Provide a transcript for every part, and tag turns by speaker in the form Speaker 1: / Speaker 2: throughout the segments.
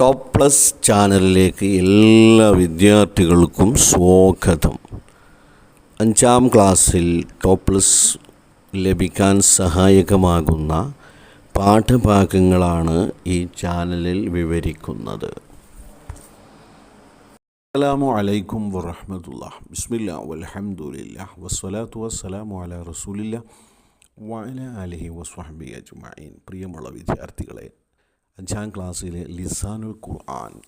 Speaker 1: Top plus ചാനലിലേക്ക് എല്ലാ വിദ്യാർത്ഥികൾക്കും സ്വാഗതം. അഞ്ചാം ക്ലാസ്സിൽ ടോപ്പ് പ്ലസ് ലഭിക്കാൻ സഹായകമാകുന്ന പാഠഭാഗങ്ങളാണ് ഈ ചാനലിൽ വിവരിക്കുന്നത്. അസ്സലാമു അലൈക്കും വറഹമത്തുള്ള ബിസ്മില്ല വലഹമുല്ല വസ്സലാത്തു വസ്സലാമു അല റസൂലില്ല വഅല അലഹി വസ്വഹബി അജ്മഈൻ. പ്രിയമുള്ള വിദ്യാർത്ഥികളെ അഞ്ചാം ക്ലാസ്സിലെ ലിസാനുൽ ഖുർആൻ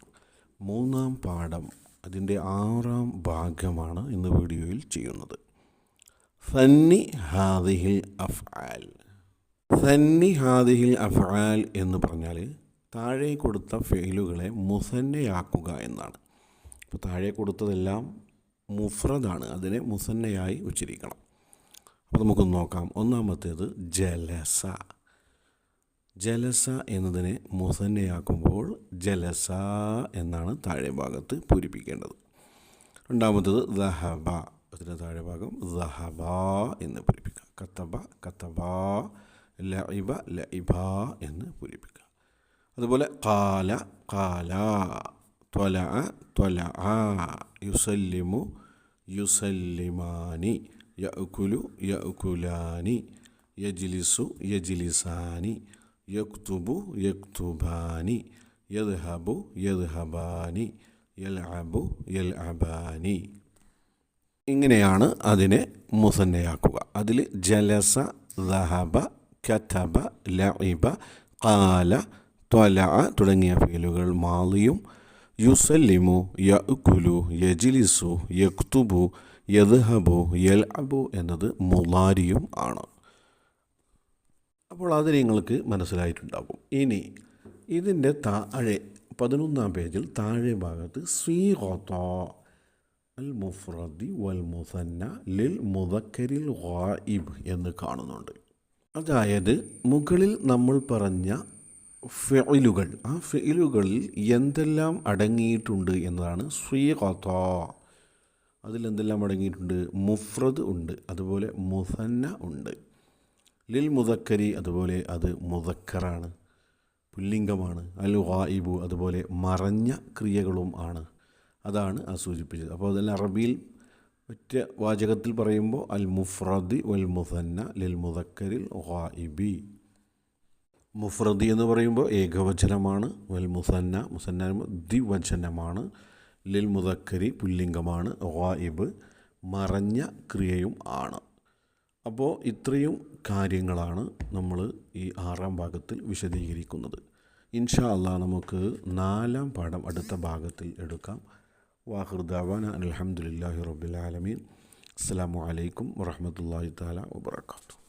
Speaker 1: മൂന്നാം പാഠം അതിന്റെ ആറാം ഭാഗമാണ് ഇന്ന് വീഡിയോയിൽ ചെയ്യുന്നത്. ഫന്നി ഹാദിഹിൽ അഫ്ആൽ. ഫന്നി ഹാദിഹിൽ അഫ്ആൽ എന്ന് പറഞ്ഞാൽ താഴെ കൊടുത്ത ഫെയിലുകളെ മുസന്നയാക്കുക എന്നാണ്. അപ്പോൾ താഴെ കൊടുത്തതെല്ലാം മുഫ്രദാണ്. അതിനെ മുസന്നയായി ഉച്ചരിക്കണം. അപ്പോൾ നമുക്കൊന്ന് നോക്കാം. ഒന്നാമത്തേത് ജലസ. ജലസ എന്നതിനെ മുസന്നയാക്കുമ്പോൾ ജലസ എന്നാണ് താഴെ ഭാഗത്ത് പൂരിപ്പിക്കേണ്ടത്. രണ്ടാമത്തത് ദഹബ അതിന്റെ താഴെ ഭാഗം ദഹബ എന്ന് പൂരിപ്പിക്കുക. കത്തബ കത്തബ ലഇബ ലഇബ എന്ന് പൂരിപ്പിക്കുക. അതുപോലെ കാല കാല ത്വല ത്വല യുസല്ലിമു യുസല്ലിമാനി യഅ്കുലു യഅ്കുലാനി യജിലിസു യജ്ലിസാനി യക്തുബു യക്തുബാനി യദ്ഹബു യദ്ഹബാനി യൽഅബു യൽഅബാനി. ഇങ്ങനെയാണ് അതിനെ മുസന്നയാക്കുക. അതിൽ ജലസ ദഹബ കഥബ ലഇബ കാല ത്വല തുടങ്ങിയ ഫീലുകൾ മാളിയും യുസല്ലിമു യഅ്കുലു യജിലിസു യക്തുബു യദ്ഹബു യൽഅബു എന്നത് മുലാരിയും ആണ്. അപ്പോൾ അത് നിങ്ങൾക്ക് മനസ്സിലായിട്ടുണ്ടാകും. ഇനി ഇതിന്റെ താഴെ പതിനൊന്നാം പേജിൽ താഴെ ഭാഗത്ത് സ്വീറത്ത അൽ മുഫ്രദി വൽ മുസന്ന ലിൽ മുദക്കരിൽ ഗായിബ് എന്ന് കാണുന്നുണ്ട്. അതായത് മുകളിൽ നമ്മൾ പറഞ്ഞ ഫെയിലുകൾ ആ ഫെയിലുകളിൽ എന്തെല്ലാം അടങ്ങിയിട്ടുണ്ട് എന്നതാണ് സ്വീറത്ത അതിലെന്തെല്ലാം അടങ്ങിയിട്ടുണ്ട്? മുഫ്രദ് ഉണ്ട് അതുപോലെ മുസന്ന ഉണ്ട്. ലിൽ മുതക്കരി അതുപോലെ അത് മുതക്കറാണ് പുല്ലിംഗമാണ് അൽ വായിബു അതുപോലെ മറഞ്ഞ ക്രിയകളും ആണ്. അതാണ് ആ സൂചിപ്പിച്ചത്. അപ്പോൾ അതിൽ അറബിയിൽ ഒറ്റ വാചകത്തിൽ പറയുമ്പോൾ അൽ മുഫ്രദി വൽ മുസന്ന ലിൽ മുതക്കരിൽ വായിബി മുഫ്രദി എന്ന് പറയുമ്പോൾ ഏകവചനമാണ് വൽ മുസന്ന മുസന്ന ദ്വിവചനമാണ് ലിൽ മുതക്കരി പുല്ലിംഗമാണ് വായിബ് മറഞ്ഞ ക്രിയയും ആണ്. അപ്പോൾ ഇത്രയും കാര്യങ്ങളാണ് നമ്മൾ ഈ ആറാം ഭാഗത്തിൽ വിശദീകരിക്കുന്നത്. ഇൻഷാ അള്ളാ നമുക്ക് നാലാം പാഠം അടുത്ത ഭാഗത്തിൽ എടുക്കാം. വാഹൃദാവാൻ അലഹമുല്ലാഹി റബുലാലമീൻ അസ്സാം വലൈക്കും വറഹമത്തല്ലാഹി താല വാത്തു